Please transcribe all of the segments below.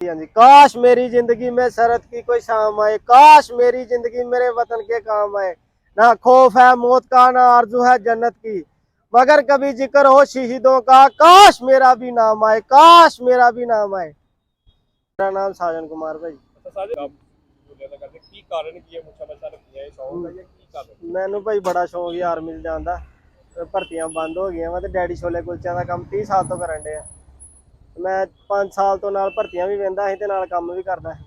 हाँ जी काश मेरी जिंदगी में शरत की कोई शाम आए काश मेरी जिंदगी मेरे वतन के काम आए ना खौफ है मौत का ना आरजू है जन्नत की मगर कभी जिक्र हो शहीदों का काश मेरा भी नाम आए काश मेरा भी नाम आए मेरा नाम साजन कुमार भाई ਅੱਛਾ ਸਾਜੇ ਕੰਮ ਬੋਲਿਆ ਤਾਂ ਕਰਦੇ ਕੀ ਕਾਰਨ ਕੀ ਹੈ ਮੁੱਛਾਂ ਮੱਛਾਂ ਰੱਖੀਆਂ ਇਹ ਸ਼ੌਂਕ ਹੈ ਜਾਂ ਕੀ ਕਾਰਨ ਮੈਨੂੰ ਭਾਈ ਬੜਾ ਸ਼ੌਂਕ ਸੀ ਆਰਮੀ 'ਚ ਜਾਣ ਦਾ ਤੇ ਭਰਤੀਆਂ ਬੰਦ ਹੋ ਗਈਆਂ ਵਾ ਤੇ ਡੈਡੀ ਛੋਲੇ ਕੁਲਚਿਆਂ ਦਾ ਕੰਮ 30 ਸਾਲ ਤੋਂ ਕਰਨ ਡਿਆ ਮੈਂ 5 ਸਾਲ ਤੋਂ ਨਾਲ ਭਰਤੀਆਂ ਵੀ ਵੇਂਦਾ ਸੀ ਤੇ ਨਾਲ ਕੰਮ ਵੀ ਕਰਦਾ ਸੀ।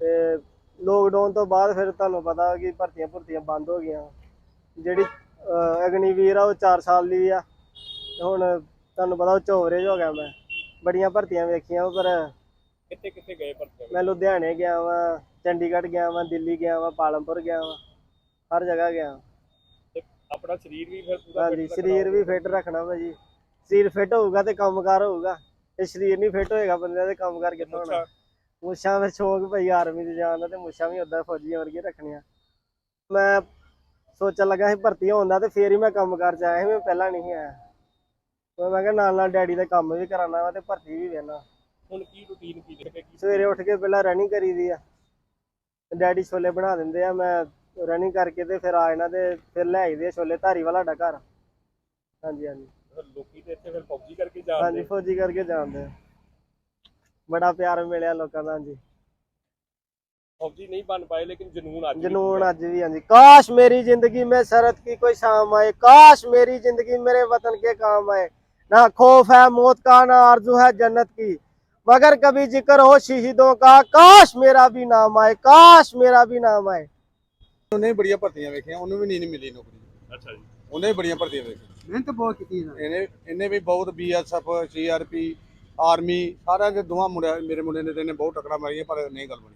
ਤੇ ਲੋਕਡਾਊਨ ਤੋਂ ਬਾਅਦ ਫਿਰ ਤੁਹਾਨੂੰ ਪਤਾ ਕਿ ਭਰਤੀਆਂ ਭਰਤੀਆਂ ਬੰਦ ਹੋ ਗਈਆਂ। ਜਿਹੜੀ ਅਗਨੀਵੀਰ ਆ ਉਹ 4 ਸਾਲ ਦੀ ਆ। ਤੇ ਹੁਣ ਤੁਹਾਨੂੰ ਪਤਾ ਉਹ ਚੋਵਰੇਜ ਹੋ ਗਿਆ ਮੈਂ। ਬੜੀਆਂ ਭਰਤੀਆਂ ਵੇਖੀਆਂ ਪਰ ਕਿੱਥੇ ਕਿੱਥੇ ਗਏ ਭਰਤੀਆਂ? ਮੈਂ ਲੁਧਿਆਣੇ ਗਿਆ ਵਾਂ ਚੰਡੀਗੜ੍ਹ ਗਿਆ ਵਾਂ ਦਿੱਲੀ ਗਿਆ ਵਾਂ ਪਾਲਮਪੁਰ ਗਿਆ ਵਾਂ ਹਰ ਜਗ੍ਹਾ ਗਿਆ। ਆਪਣਾ ਸਰੀਰ ਵੀ ਫਿਰ ਪੂਰਾ ਹਾਂਜੀ ਸਰੀਰ ਵੀ ਫਿੱਟ ਰੱਖਣਾ ਭਾਜੀ। ਸਰੀਰ ਫਿੱਟ ਹੋਊਗਾ ਤੇ ਕੰਮਕਾਰ ਹੋਊਗਾ। ਤੇ ਸਰੀਰ ਨਹੀਂ ਫਿੱਟ ਹੋਏਗਾ ਬੰਦੇ ਦਾ ਕੰਮਕਾਰ ਕਿੱਥੋਂ ਹੋਣਾ। ਮੁੱਛਾਂ। ਫਿਰ ਸ਼ੌਂਕ ਭਾਈ ਆਰਮੀ 'ਚ ਜਾਣ ਦਾ ਤੇ ਮੁੱਛਾਂ ਵੀ ਉਦਾਂ ਫੌਜੀਆਂ ਵਰਗੇ ਰੱਖਣੀਆਂ। ਮੈਂ ਸੋਚਣ ਲੱਗਾ ਸੀ ਭਰਤੀ ਹੋਣ ਦਾ ਤੇ ਫੇਰ ਹੀ ਮੈਂ ਕੰਮਕਾਰ 'ਚ ਆਇਆ ਸੀ ਮੈਂ ਪਹਿਲਾਂ ਨਹੀਂ ਆਇਆ। ਮੈਂ ਕਿਹਾ ਨਾਲ ਨਾਲ ਡੈਡੀ ਦਾ ਕੰਮ ਵੀ ਕਰਾਉਣਾ ਵਾ ਤੇ ਭਰਤੀ ਵੀ ਵੇਖਣਾ। ਹੁਣ ਕੀ ਰੁਟੀਨ ਕੀ ਕੀ ਸਵੇਰੇ ਉੱਠ ਕੇ ਪਹਿਲਾਂ ਰਨਿੰਗ ਕਰੀਦੀ ਆ। ਡੈਡੀ ਛੋਲੇ ਬਣਾ ਦਿੰਦੇ ਆ ਮੈਂ ਰਨਿੰਗ ਕਰਕੇ ਤੇ ਫਿਰ ਆ ਜਾਣਾ ਤੇ ਫਿਰ ਲੈ ਆਈਦੇ ਛੋਲੇ ਧਾਰੀਵਾਲ ਸਾਡਾ ਘਰ। ਹਾਂਜੀ ਹਾਂਜੀ। ਲੋਕੀ ਤੇ ਇੱਥੇ ਫਿਰ ਫੌਜੀ ਕਰਕੇ ਹਾਂਜੀ ਜਾਂਦੇ ਫੌਜੀ ਕਰਕੇ ਜਾਣਦੇ ਆ ਬੜਾ ਪਿਆਰ ਮਿਲਿਆ ਲੋਕਾਂ ਦਾ ਹਾਂਜੀ ਫੌਜੀ ਨਹੀਂ ਬਣ ਪਾਏ ਲੇਕਿਨ ਜਨੂਨ ਅੱਜ ਵੀ ਜਨੂਨ ਅੱਜ ਵੀ ਹਾਂਜੀ ਕਾਸ਼ ਮੇਰੀ जिंदगी में शरत की कोई शाम आए काश मेरी जिंदगी मेरे वतन के काम आए ना खौफ है मौत का ना आरजू है जन्नत की मगर कभी जिक्र हो शहीदों का काश मेरा भी नाम आए काश मेरा भी नाम आए ਉਹਨੇ ਵੀ ਬੜੀਆਂ ਭਰਤੀਆਂ ਵੇਖੀਆਂ ਉਹਨੂੰ ਵੀ ਨਹੀਂ ਨਹੀਂ ਮਿਲੀ ਨੌਕਰੀ ਅੱਛਾ ਜੀ ਉਹਨੇ ਵੀ ਬੜੀਆਂ ਭਰਤੀਆਂ ਵੇਖੀਆਂ ਮਿਹਨਤ ਬਹੁਤ ਕੀਤੀ ਇਹਨਾਂ ਇਹਨੇ ਇਹਨੇ ਵੀ ਬਹੁਤ ਬੀਐਸਐਫ ਸੀਆਰਪੀ ਆਰਮੀ ਸਾਰਿਆਂ ਦੇ ਦੋਵਾਂ ਮੁੰਡਿਆਂ ਮੇਰੇ ਮੁੰਡੇ ਨੇ ਤੇ ਇਹਨੇ ਬਹੁਤ ਟੱਕਰਾਂ ਮਾਰੀਆਂ ਪਰ ਨਹੀਂ ਗੱਲ ਬਣੀ।